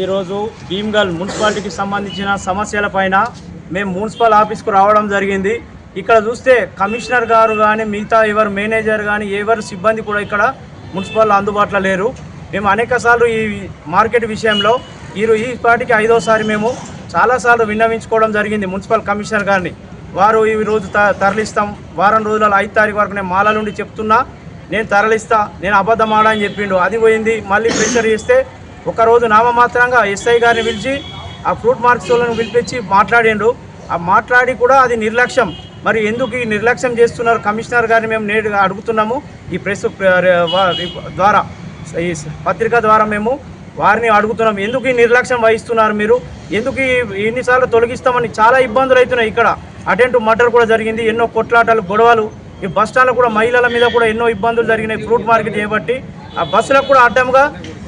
ఈరోజు భీమ్గల్ మున్సిపాలిటీకి సంబంధించిన సమస్యలపైన మేము మున్సిపల్ ఆఫీస్కు రావడం జరిగింది. ఇక్కడ చూస్తే కమిషనర్ గారు కానీ మిగతా ఎవరు మేనేజర్ కానీ ఎవరు సిబ్బంది కూడా ఇక్కడ మున్సిపల్ అందుబాటులో లేరు. మేము అనేకసార్లు ఈ మార్కెట్ విషయంలో ఈరు ఈ పాటికి ఐదోసారి మేము చాలాసార్లు విన్నవించుకోవడం జరిగింది మున్సిపల్ కమిషనర్ గారిని. వారు ఈ రోజు త తరలిస్తాం. వారం రోజులలో ఐదు తారీఖు వరకు నేను మాల నుండి చెప్తున్నా. నేను తరలిస్తా నేను అబద్ధం ఆడా అని చెప్పిండు. అది పోయింది. మళ్ళీ ప్రెషర్ చేస్తే ఒకరోజు నామమాత్రంగా ఎస్ఐ గారిని పిలిచి ఆ ఫ్రూట్ మార్క్స్ వాళ్ళని పిలిపించి మాట్లాడిండు ఆ మాట్లాడి కూడా అది నిర్లక్ష్యం. మరి ఎందుకు ఈ నిర్లక్ష్యం చేస్తున్నారు కమిషనర్ గారిని మేము నేరుగా అడుగుతున్నాము? ఈ ప్రెస్ ద్వారా ఈ పత్రిక ద్వారా మేము వారిని అడుగుతున్నాం ఎందుకు ఈ నిర్లక్ష్యం వహిస్తున్నారు మీరు? ఎందుకు ఎన్నిసార్లు తొలగిస్తామని చాలా ఇబ్బందులు అవుతున్నాయి ఇక్కడ. అటెంట్ మర్డర్ కూడా జరిగింది ఎన్నో కొట్లాటలు గొడవలు. ఈ బస్ కూడా మహిళల మీద కూడా ఎన్నో ఇబ్బందులు జరిగినాయి ఫ్రూట్ మార్కెట్ చేయబట్టి ఆ బస్సులకు కూడా అడ్డంగా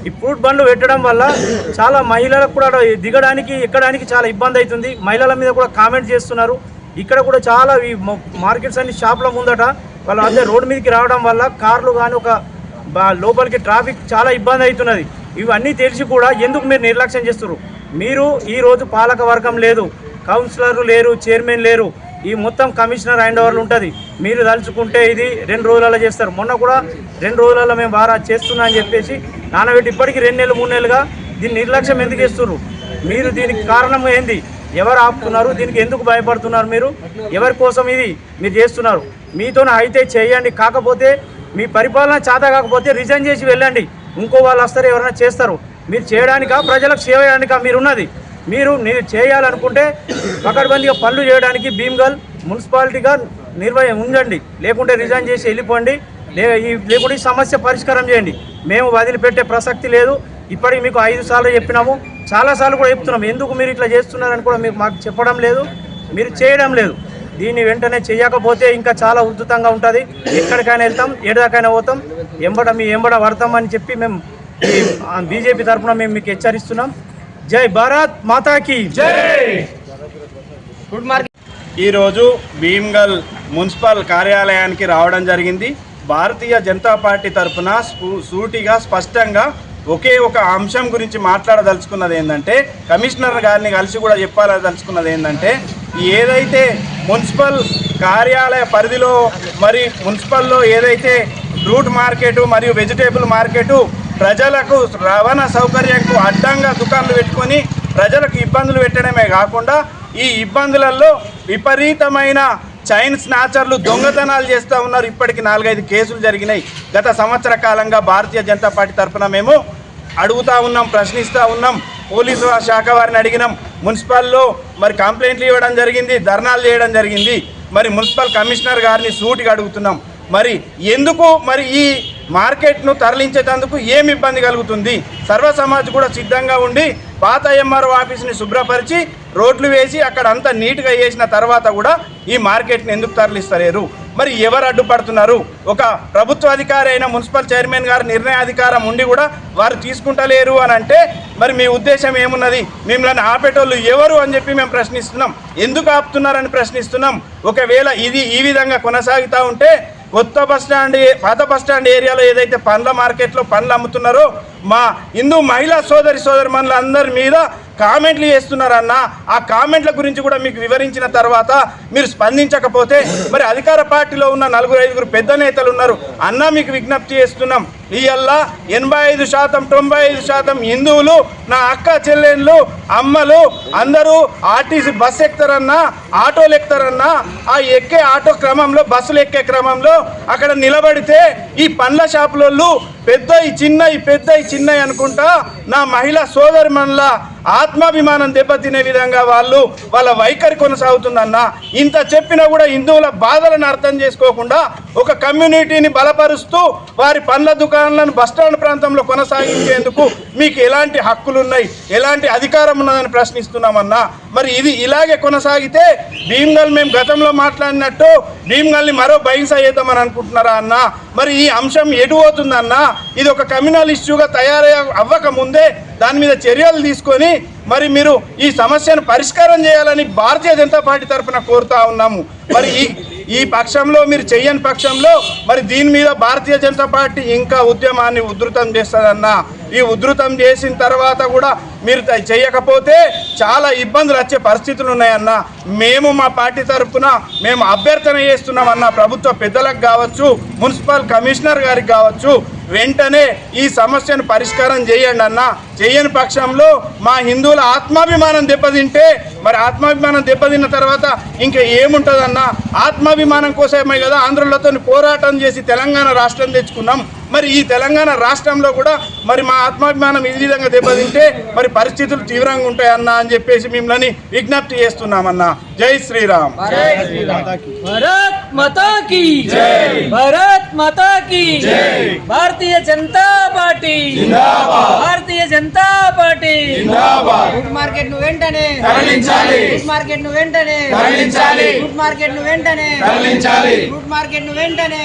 ఈ ఫ్రూట్ బండ్లు పెట్టడం వల్ల చాలా మహిళలకు కూడా అక్కడ దిగడానికి ఎక్కడానికి చాలా ఇబ్బంది అవుతుంది. మహిళల మీద కూడా కామెంట్ చేస్తున్నారు. ఇక్కడ కూడా చాలా ఈ మార్కెట్స్ అన్ని షాప్ల ముందట వాళ్ళు అదే రోడ్డు మీదకి రావడం వల్ల కార్లు కానీ ఒక లోపలికి ట్రాఫిక్ చాలా ఇబ్బంది అవుతున్నది. ఇవన్నీ తెలిసి కూడా ఎందుకు మీరు నిర్లక్ష్యం చేస్తున్నారు మీరు ఈరోజు పాలక వర్గం లేదు కౌన్సిలర్లు లేరు చైర్మన్ లేరు ఈ మొత్తం కమిషనర్ హ్యాండ్ ఓవర్లు ఉంటుంది. మీరు తలుచుకుంటే ఇది రెండు రోజులలో చేస్తారు. మొన్న కూడా రెండు రోజులలో మేము బాగా చేస్తున్నా అని చెప్పేసి నానబెట్టి ఇప్పటికీ రెండు నెలలు మూడు నెలలుగా దీన్ని నిర్లక్ష్యం ఎందుకు ఇస్తున్నారు మీరు దీనికి కారణం ఏంది? ఎవరు ఆపుతున్నారు? దీనికి ఎందుకు భయపడుతున్నారు మీరు? ఎవరి కోసం ఇది మీరు చేస్తున్నారు? మీతో అయితే చేయండి. కాకపోతే మీ పరిపాలన చేత కాకపోతే రిజైన్ చేసి వెళ్ళండి. ఇంకో వాళ్ళు వస్తారు ఎవరైనా చేస్తారు. మీరు చేయడానికా? ప్రజలకు సేవ చేయడానికా మీరు ఉన్నది మీరు నేను చేయాలనుకుంటే పకడ్బందీగా పనులు చేయడానికి భీమ్గల్ మున్సిపాలిటీగా నిర్వహం ఉండండి. లేకుంటే రిజైన్ చేసి వెళ్ళిపోండి. లేకుంటే ఈ సమస్య పరిష్కారం చేయండి. మేము వదిలిపెట్టే ప్రసక్తి లేదు. ఇప్పటికి మీకు ఐదు సార్లు చెప్పినాము. చాలాసార్లు కూడా చెప్తున్నాము ఎందుకు మీరు ఇట్లా చేస్తున్నారని కూడా మీకు మాకు చెప్పడం లేదు. మీరు చేయడం లేదు. దీన్ని వెంటనే చేయకపోతే ఇంకా చాలా ఉధృతంగా ఉంటుంది. ఎక్కడికైనా వెళ్తాం ఎడదాకైనా పోతాం. ఎంబడ మీ ఎంబడ పడతాం అని చెప్పి మేము బీజేపీ తరఫున మేము మీకు హెచ్చరిస్తున్నాం. జై భారత్ మాతాకి. జై. ఈరోజు భీమ్గల్ మున్సిపల్ కార్యాలయానికి రావడం జరిగింది. భారతీయ జనతా పార్టీ తరఫున సూటిగా స్పష్టంగా ఒకే ఒక అంశం గురించి మాట్లాడదలుచుకున్నది ఏంటంటే కమిషనర్ గారిని కలిసి కూడా చెప్పాలదలుచుకున్నది ఏంటంటే ఏదైతే మున్సిపల్ కార్యాలయ పరిధిలో మరి మున్సిపల్లో ఏదైతే ఫ్రూట్ మార్కెట్ మరియు వెజిటేబుల్ మార్కెట్ ప్రజలకు రవాణా సౌకర్యంకు అడ్డంగా దుకాణాలు పెట్టుకొని ప్రజలకు ఇబ్బందులు పెట్టడమే కాకుండా ఈ ఇబ్బందులలో విపరీతమైన చైన్ స్నాచర్లు దొంగతనాలు చేస్తూ ఉన్నారు. ఇప్పటికి నాలుగైదు కేసులు జరిగినాయి. గత సంవత్సర కాలంగా భారతీయ జనతా పార్టీ తరఫున మేము అడుగుతా ఉన్నాం ప్రశ్నిస్తూ ఉన్నాం. పోలీసు శాఖ వారిని అడిగినాం. మున్సిపల్లో మరి కంప్లైంట్లు ఇవ్వడం జరిగింది ధర్నాలు చేయడం జరిగింది. మరి మున్సిపల్ కమిషనర్ గారిని సూటిగా అడుగుతున్నాం. మరి ఎందుకు మరి ఈ మార్కెట్ను తరలించేటందుకు ఏమి ఇబ్బంది కలుగుతుంది? సర్వ సమాజ్ కూడా సిద్ధంగా ఉండి పాత ఎంఆర్ఓ ఆఫీస్ని శుభ్రపరిచి రోడ్లు వేసి అక్కడ అంతా నీట్గా వేసిన తర్వాత కూడా ఈ మార్కెట్ని ఎందుకు తరలిస్తలేరు? మరి ఎవరు అడ్డుపడుతున్నారు? ఒక ప్రభుత్వ అధికారి అయిన మున్సిపల్ చైర్మన్ గారు నిర్ణయాధికారం ఉండి కూడా వారు తీసుకుంటలేరు అని అంటే మరి మీ ఉద్దేశం ఏమున్నది? మిమ్మల్ని ఆపేటోళ్ళు ఎవరు అని చెప్పి మేము ప్రశ్నిస్తున్నాం. ఎందుకు ఆపుతున్నారని ప్రశ్నిస్తున్నాం. ఒకవేళ ఇది ఈ విధంగా కొనసాగుతూ ఉంటే కొత్త బస్ స్టాండ్ పాత బస్టాండ్ ఏరియాలో ఏదైతే పండ్ల మార్కెట్లో పండ్లు అమ్ముతున్నారో మా హిందూ మహిళా సోదరి సోదరి అందరి మీద కామెంట్లు చేస్తున్నారన్న ఆ కామెంట్ల గురించి కూడా మీకు వివరించిన తర్వాత మీరు స్పందించకపోతే మరి అధికార పార్టీలో ఉన్న నలుగురు ఐదుగురు పెద్ద నేతలు ఉన్నారు అన్న మీకు విజ్ఞప్తి చేస్తున్నాం. ఇవల్లా ఎనభై ఐదు శాతం తొంభై ఐదు శాతం హిందువులు నా అక్క చెల్లెళ్ళు అమ్మలు అందరూ ఆర్టీసీ బస్సు ఎక్కుతారన్నా ఆటోలు ఎక్కుతారన్నా ఆ ఎక్కే ఆటో క్రమంలో బస్సులు ఎక్కే క్రమంలో అక్కడ నిలబడితే ఈ పండ్ల షాపులోళ్ళు పెద్ద ఈ చిన్న ఈ పెద్ద ఈ చిన్న అనుకుంటా నా మహిళా సోదరి మనల ఆత్మాభిమానం దెబ్బతినే విధంగా వాళ్ళు వాళ్ళ వైఖరి కొనసాగుతుందన్న. ఇంత చెప్పినా కూడా హిందువుల బాధలను అర్థం చేసుకోకుండా ఒక కమ్యూనిటీని బలపరుస్తూ వారి పండ్ల దుకాణాలను బస్టాండ్ ప్రాంతంలో కొనసాగించేందుకు మీకు ఎలాంటి హక్కులు ఉన్నాయి ఎలాంటి అధికారం ఉన్నదని ప్రశ్నిస్తున్నామన్నా? మరి ఇది ఇలాగే కొనసాగితే భీమ్గల్ మేము గతంలో మాట్లాడినట్టు భీమ్గల్ని మరో బహింస చేద్దామని అనుకుంటున్నారా అన్న? మరి ఈ అంశం ఎటు అవుతుందన్నా ఇది ఒక కమ్యూనల్ ఇష్యూగా తయారయ్య అవ్వక ముందే దాని మీద చర్యలు తీసుకొని మరి మీరు ఈ సమస్యను పరిష్కారం చేయాలని భారతీయ జనతా పార్టీ తరఫున కోరుతా ఉన్నాము. మరి ఈ ఈ పక్షంలో మీరు చెయ్యని పక్షంలో మరి దీని మీద భారతీయ జనతా పార్టీ ఇంకా ఉద్యమాన్ని ఉధృతం చేస్తుందన్న. ఈ ఉధృతం చేసిన తర్వాత కూడా మీరు చేయకపోతే చాలా ఇబ్బందులు వచ్చే పరిస్థితులు ఉన్నాయన్న. మేము మా పార్టీ తరఫున మేము అభ్యర్థన చేస్తున్నామన్న ప్రభుత్వ పెద్దలకు కావచ్చు మున్సిపల్ కమిషనర్ గారికి కావచ్చు వెంటనే ఈ సమస్యను పరిష్కారం చేయండి అన్న. చేయని పక్షంలో మా హిందువుల ఆత్మాభిమానం దెబ్బతింటే మరి ఆత్మాభిమానం దెబ్బతిన్న తర్వాత ఇంకా ఏముంటుందన్న? ఆత్మాభిమానం కోసమే కదా ఆంధ్రులతో పోరాటం చేసి తెలంగాణ రాష్ట్రం తెచ్చుకున్నాం. మరి ఈ తెలంగాణ రాష్ట్రంలో కూడా మరి మా ఆత్మాభిమానం ఈ విధంగా దెబ్బతింటే మరి పరిస్థితులు తీవ్రంగా ఉంటాయన్న అని చెప్పేసి మిమ్మల్ని విజ్ఞప్తి చేస్తున్నామన్న. జై శ్రీరామ్. మాతా కి భారత్ మాతా కి Bharatiya Janata Party Bharatiya Janata Party food మార్కెట్ను వెంటనే ఫుడ్ మార్కెట్ను వెంటనే ఫుడ్ మార్కెట్ను వెంటనే ఫుడ్ మార్కెట్ను వెంటనే